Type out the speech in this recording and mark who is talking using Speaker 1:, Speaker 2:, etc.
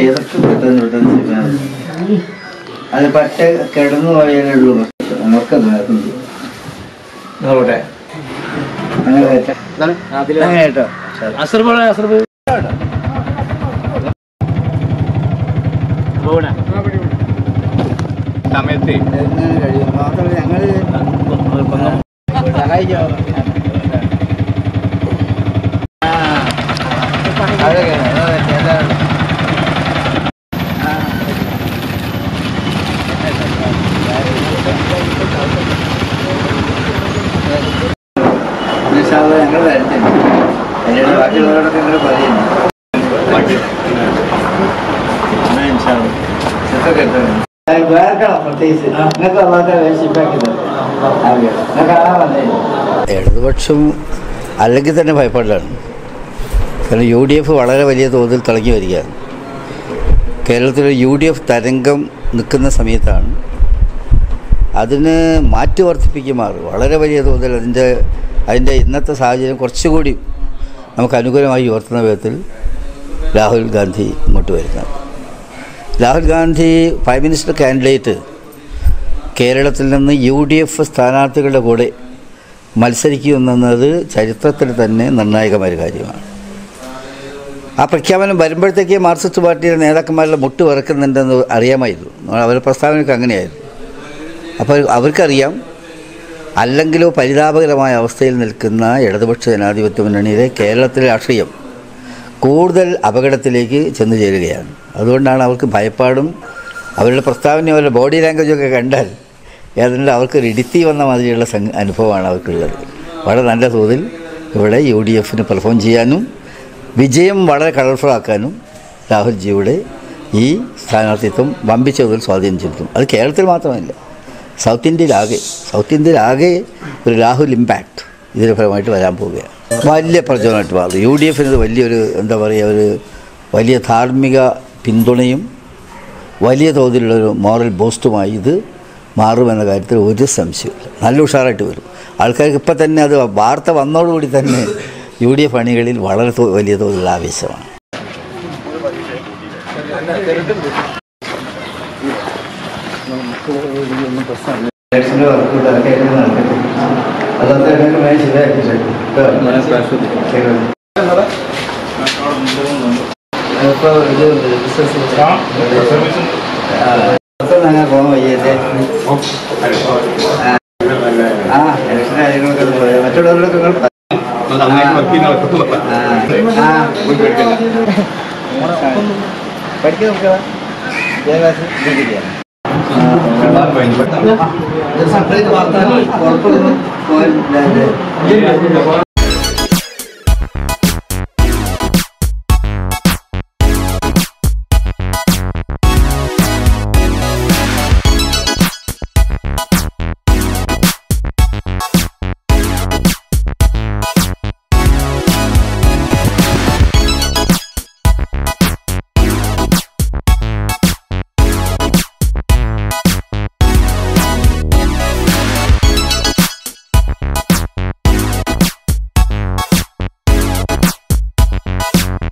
Speaker 1: ഏതൊക്കെ പെട്ടെന്ന്. അത് പറ്റ കിടന്നു പോയാലേ ഉള്ളൂ നമുക്ക് നടക്കുന്നത്
Speaker 2: നിങ്ങളോട്ടെ
Speaker 1: അങ്ങനെ കേട്ടോ. അങ്ങനെ കേട്ടോ
Speaker 2: സമയത്ത്
Speaker 1: കഴിയും മാത്രമല്ല ഞങ്ങൾ സഹായിക്കാം ആ. അവിടെ കേട്ടോ. അതാ പറ്റും. അതാണ്. ആ. ഇൻഷാ അള്ളാ ഞങ്ങൾ വരട്ടെ അതിനുള്ള ബാക്കിയുള്ളവരോടൊക്കെ നിങ്ങൾ പറയുന്നു എന്നാ ഇൻഷാ അള്ളാ. ഇതൊക്കെ കേട്ടോ. അത് വേർക്കണം പ്രത്യേകിച്ച് ഇടതുപക്ഷം അല്ലെങ്കിൽ തന്നെ ഭയപ്പെടലാണ്. കാരണം യു ഡി എഫ് വളരെ വലിയ തോതിൽ തിളങ്ങി വരികയാണ് കേരളത്തിലെ യു ഡി എഫ് തരംഗം നിൽക്കുന്ന സമയത്താണ് അതിന് മാറ്റി വർദ്ധിപ്പിക്കുമാർ വളരെ വലിയ തോതിൽ അതിന്റെ അതിന്റെ ഇന്നത്തെ സാഹചര്യം കുറച്ചുകൂടി നമുക്ക് അനുകൂലമായി ഉയർത്തുന്ന വിധത്തിൽ രാഹുൽ ഗാന്ധി ഇങ്ങോട്ട് വരുന്നത്. Rahul Gandhi prime minister candidate കേരളത്തിൽ നിന്ന് യു ഡി എഫ് സ്ഥാനാർത്ഥികളുടെ കൂടെ മത്സരിക്കുമെന്നത് ചരിത്രത്തിൽ തന്നെ നിർണായകമായൊരു കാര്യമാണ്. ആ പ്രഖ്യാപനം വരുമ്പോഴത്തേക്ക് മാർക്സിസ്റ്റ് പാർട്ടിയുടെ നേതാക്കന്മാരുടെ മുട്ട് വിറക്കുന്നുണ്ടെന്ന് അറിയാമായിരുന്നു. അവരുടെ പ്രസ്താവനയ്ക്ക് അങ്ങനെയായിരുന്നു. അപ്പോൾ അവർക്കറിയാം അല്ലെങ്കിലോ പരിതാപകരമായ അവസ്ഥയിൽ നിൽക്കുന്ന ഇടതുപക്ഷ ജനാധിപത്യ മുന്നണിയിലെ കേരളത്തിലെ രാഷ്ട്രീയം കൂടുതൽ അപകടത്തിലേക്ക് ചെന്നു ചേരുകയാണ്. അതുകൊണ്ടാണ് അവർക്ക് ഭയപ്പാടും അവരുടെ പ്രസ്താവന അവരുടെ ബോഡി ലാംഗ്വേജൊക്കെ കണ്ടാൽ ഏതാണ്ട് അവർക്ക് ഇടുത്തി വന്ന മാതിരിയുള്ള അനുഭവമാണ് അവർക്കുള്ളത്. വളരെ നല്ല തോതിൽ ഇവിടെ യു ഡി എഫിന് പെർഫോം ചെയ്യാനും വിജയം വളരെ കളർഫുൾ ആക്കാനും രാഹുൽജിയുടെ ഈ സ്ഥാനാർത്ഥിത്വം വമ്പിച്ച തോതിൽ സ്വാധീനം ചെലുത്തും അത് കേരളത്തിൽ മാത്രമല്ല. സൗത്ത് ഇന്ത്യയിലാകെ സൗത്ത് ഇന്ത്യയിലാകെ ഒരു രാഹുൽ ഇമ്പാക്റ്റ് ഇതിന് ഫലമായിട്ട് വരാൻ പോവുകയാണ്. വലിയ പ്രചോദനമായിട്ട് മാറും യു ഡി എഫിന് വലിയൊരു എന്താ പറയുക ഒരു വലിയ ധാർമ്മിക പിന്തുണയും വലിയ തോതിലുള്ളൊരു മോറൽ ബൂസ്റ്റുമായി ഇത് മാറുമെന്ന കാര്യത്തിൽ ഒരു സംശയമില്ല നല്ല ഉഷാറായിട്ട് വരും. ആൾക്കാർക്ക് ഇപ്പം തന്നെ അത് വാർത്ത വന്നതോടുകൂടി തന്നെ യു ഡി എഫ് അണികളിൽ വളരെ വലിയ തോതിലുള്ള ആവേശമാണ്. അതൊക്കെ വേഗം ശരിയാക്കി ഇപ്പോൾ ഇത് ബിസിനസ് ഞങ്ങൾ പോകാൻ വയ്യല്ലേ ആ ഇലക്ഷൻ കാര്യങ്ങളൊക്കെ ഒന്ന് മറ്റുള്ളവരോടൊക്കെ നിങ്ങൾ. പഠിക്കാൻ നോക്കുക ഏഴാം ക്ലാസ് ഡിഗ്രിയാ സെപ്പറേറ്റ് വാർത്ത പുറത്തൊന്നും പോകാൻ